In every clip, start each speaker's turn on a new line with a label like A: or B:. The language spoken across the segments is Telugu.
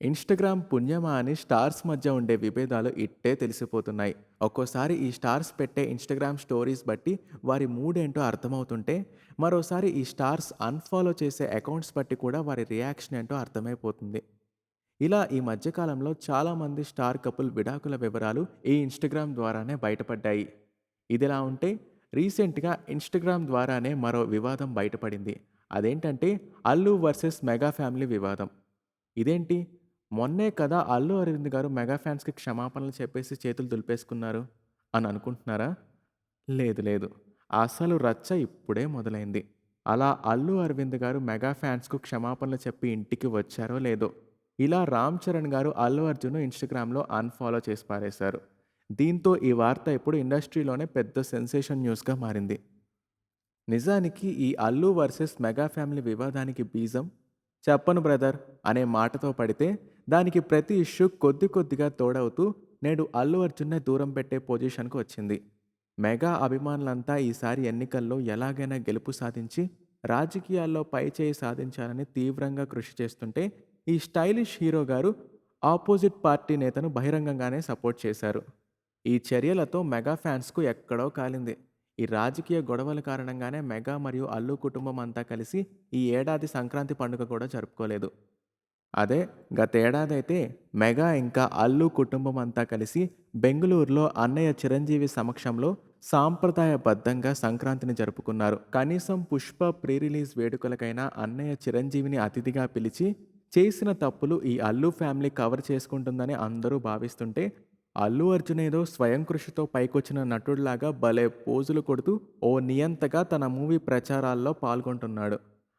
A: ఇన్‌స్టాగ్రామ్ పుణ్యమా అని స్టార్స్ మధ్య ఉండే విభేదాలు ఇట్టే తెలిసిపోతున్నాయి. ఒక్కోసారి ఈ స్టార్స్ పెట్టే ఇన్‌స్టాగ్రామ్ స్టోరీస్ బట్టి వారి మూడేంటో అర్థమవుతుంటే, మరోసారి ఈ స్టార్స్ అన్‌ఫాలో చేసే అకౌంట్స్ బట్టి కూడా వారి రియాక్షన్ ఏంటో అర్థమైపోతుంది. ఇలా ఈ మధ్యకాలంలో చాలామంది స్టార్ కపుల్ విడాకుల వివరాలు ఈ ఇన్‌స్టాగ్రామ్ ద్వారానే బయటపడ్డాయి. ఇదిలా ఉంటే రీసెంట్‌గా ఇన్‌స్టాగ్రామ్ ద్వారానే మరో వివాదం బయటపడింది. అదేంటంటే అల్లు వర్సెస్ మెగా ఫ్యామిలీ వివాదం. ఇదేంటి మొన్నే కదా అల్లు అరవింద్ గారు మెగా ఫ్యాన్స్‌కి క్షమాపణలు చెప్పేసి చేతులు దులిపేసుకున్నారు అని అనుకుంటున్నారా? లేదు లేదు. అసలు రచ్చ ఇప్పుడే మొదలైంది. అలా అల్లు అరవింద్ గారు మెగా ఫ్యాన్స్‌కు క్షమాపణలు చెప్పి ఇంటికి వచ్చారో లేదో, ఇలా రామ్ చరణ్ గారు అల్లు అర్జున్‌ను ఇన్‌స్టాగ్రామ్‌లో అన్‌ఫాలో చేసి పారేశారు. దీంతో ఈ వార్త ఇప్పుడు ఇండస్ట్రీలోనే పెద్ద సెన్సేషన్ న్యూస్‌గా మారింది. నిజానికి ఈ అల్లు వర్సెస్ మెగా ఫ్యామిలీ వివాదానికి బీజం 'చెప్పను బ్రదర్' అనే మాటతో పడితే దానికి ప్రతి ఇష్యూ కొద్ది కొద్దిగా తోడవుతూ నేడు అల్లు అర్జున్‌నే దూరం పెట్టే పొజిషన్‌కు వచ్చింది. మెగా అభిమానులంతా ఈసారి ఎన్నికల్లో ఎలాగైనా గెలుపు సాధించి రాజకీయాల్లో పైచేయి సాధించాలని తీవ్రంగా కృషి చేస్తుంటే, ఈ స్టైలిష్ హీరో గారు ఆపోజిట్ పార్టీ నేతను బహిరంగంగానే సపోర్ట్ చేశారు. ఈ చర్యలతో మెగా ఫ్యాన్స్‌కు ఎక్కడో కాలింది. ఈ రాజకీయ గొడవల కారణంగానే మెగా మరియు అల్లు కుటుంబం అంతా కలిసి ఈ ఏడాది సంక్రాంతి పండుగ కూడా జరుపుకోలేదు. అదే గతేడాదైతే మెగా ఇంకా అల్లు కుటుంబం అంతా కలిసి బెంగుళూరులో అన్నయ్య చిరంజీవి సమక్షంలో సాంప్రదాయబద్ధంగా సంక్రాంతిని జరుపుకున్నారు. కనీసం 'పుష్ప' ప్రీ రిలీజ్ వేడుకలకైనా అన్నయ్య చిరంజీవిని అతిథిగా పిలిచి చేసిన తప్పులు ఈ అల్లు ఫ్యామిలీ కవర్ చేసుకుంటుందని అందరూ భావిస్తుంటే, అల్లు అర్జున్ ఏదో స్వయం కృషితో పైకొచ్చిన నటుడిలాగా భలే పోజులు కొడుతూ ఓ నియంతగా తన మూవీ ప్రచారాల్లో పాల్గొంటున్నాడు.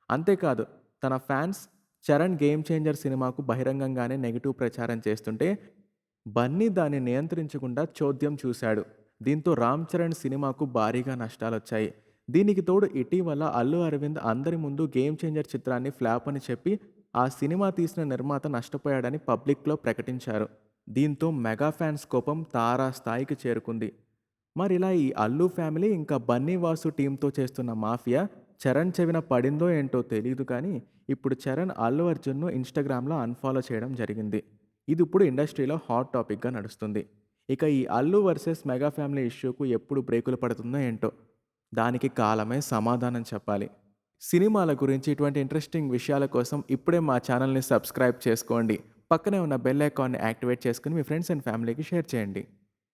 A: అంతేకాదు తన ఫ్యాన్స్ చరణ్ 'గేమ్ చేంజర్' సినిమాకు బహిరంగంగానే నెగిటివ్ ప్రచారం చేస్తుంటే, బన్నీ దాన్ని నియంత్రించకుండా చోద్యం చూశాడు. దీంతో రామ్ చరణ్ సినిమాకు భారీగా నష్టాలొచ్చాయి. దీనికి తోడు ఇటీవల అల్లు అరవింద్ అందరి ముందు 'గేమ్ చేంజర్' చిత్రాన్ని ఫ్లాప్ అని చెప్పి ఆ సినిమా తీసిన నిర్మాత నష్టపోయాడని పబ్లిక్‌లో ప్రకటించారు. దీంతో మెగా ఫ్యాన్స్ కోపం తారాస్థాయికి చేరుకుంది. మరిలా ఈ అల్లు ఫ్యామిలీ ఇంకా బన్నీ వాసు టీంతో చేస్తున్న మాఫియా చరణ్ చెవిన పడిందో ఏంటో తెలియదు కానీ, ఇప్పుడు చరణ్ అల్లు అర్జున్‌ను ఇన్‌స్టాగ్రామ్‌లో అన్‌ఫాలో చేయడం జరిగింది. ఇది ఇప్పుడు ఇండస్ట్రీలో హాట్ టాపిక్‌గా నడుస్తుంది. ఇక ఈ అల్లు వర్సెస్ మెగా ఫ్యామిలీ ఇష్యూకు ఎప్పుడు బ్రేకులు పడుతుందో ఏంటో! దానికి కాలమే సమాధానం చెప్పాలి. సినిమాల గురించి ఇటువంటి ఇంట్రెస్టింగ్ విషయాల కోసం ఇప్పుడే మా ఛానల్‌ని సబ్స్క్రైబ్ చేసుకోండి. పక్కనే ఉన్న బెల్ ఐకాన్‌ని యాక్టివేట్ చేసుకుని మీ ఫ్రెండ్స్ అండ్ ఫ్యామిలీకి షేర్ చేయండి.